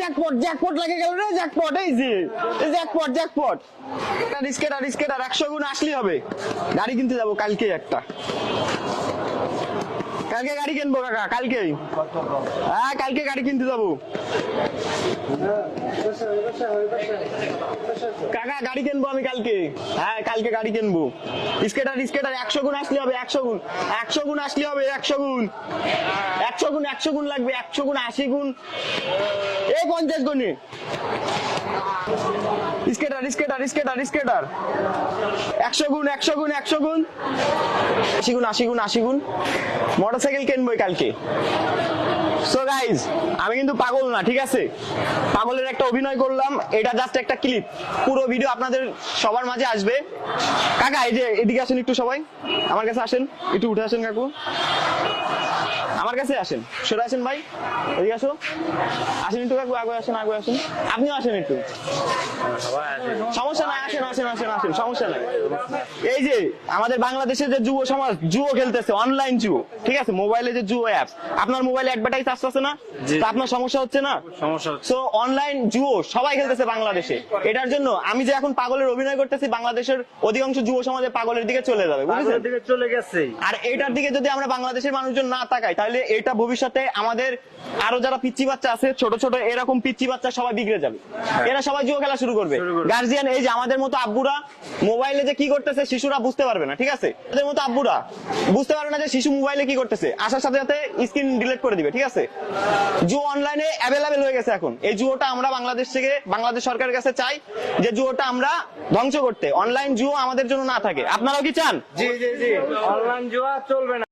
Jackpot jackpot লাগে গেল রে জ্যাকপট এই যে জ্যাকপট জ্যাকপট রিস্কেটার রিস্কেটার একশো গুণ আসলেই হবে। গাড়ি কিনতে যাব কালকে একটা। কালকে গাড়ি কিনবো কাকা কালকে হ্যাঁ কালকে গাড়ি কিনতে যাব। কাকা, গাড়ি কিনবো আমি কালকে। হ্যাঁ কালকে গাড়ি কিনবো। স্কেটার স্কেটার, একশো গুণ আসলে হবে, একশো গুণ। একশো গুণ আসলে হবে, একশো গুণ। একশো গুণ একশো গুণ লাগবে, একশো গুণ, আশি গুণ। এই পঞ্চাশ গুণে। স্কেটার স্কেটার স্কেটার স্কেটার। একশো গুণ একশো গুণ একশো গুণ। আশি গুণ আশি গুণ আশি গুণ। মোটরসাইকেল কিনবো কালকে। সো গাইজ আমি কিন্তু পাগল না ঠিক আছে? পাগলের একটা অভিনয় করলাম এটা জাস্ট একটা ক্লিপ পুরো ভিডিও আপনাদের সবার মাঝে আসবে। কাকা এই যে এদিকে আসেন একটু সবাই। আমার কাছে আসেন একটু উঠে আসেন কাকু। আমার কাছে আসেন সরে আসেন ভাই। এদিকে আসো। আসেন একটু কাকু আগে আসেন আগে আসেন। আপনিও আসেন একটু। সমস্যা নাই আসেন আসেন সমস্যা নাই। এই যে আমাদের বাংলাদেশে যে যুব সমাজ জুয়ো খেলতেছে অনলাইন জুয়ো ঠিক আছে? মোবাইলে যে জুয়ো অ্যাপস আপনার মোবাইলে অ্যাডভার্টাইজ আসতেছে না। আপনার সমস্যা হচ্ছে না? সমস্যা সো অনলাইন জুয়ো সবাই খেলতেছে বাংলাদেশে। এটার জন্য আমি যে এখন পাগলের অভিনয় করতেছি বাংলাদেশের অধিকাংশ যুব সমাজে পাগলের দিকে চলে যাবে বুঝেছেন? দিকে চলে গেছে। আর এটার দিকে যদি আমরা বাংলাদেশের মানুষজন না তাকাই তাহলে এটা ভবিষ্যতে আমাদের আরও যারা পিচ্ছি বাচ্চা আছে ছোট ছোট এরকম পিচ্ছি বাচ্চা সবাই বিগড়ে যাবে। এরা সবাই জুয়ো খেলা শুরু করবে। গার্জিয়ান এই যে আমাদের মতো আব্বুরা মোবাইলে যে কি করতেছে, শিশুরা বুঝতে পারবে না, ঠিক আছে? তাদের মতো আব্বুরা বুঝতে পারবে না যে শিশু মোবাইলে কি করতেছে। আসার সাথে সাথে স্ক্রিন ডিলিট করে দিবে, ঠিক আছে? জুয়ো অনলাইনে অ্যাভেলেবেল হয়ে গেছে এখন। এই জুয়োটা আমরা বাংলাদেশ থেকে, বাংলাদেশ সরকারের কাছে চাই যে জুয়োটা আমরা ধ্বংস করতে। অনলাইন জুয়ো আমাদের জন্য না থাকে। আপনারাও কি চান? জি জি জি। অনলাইন জুয়া চলবে না।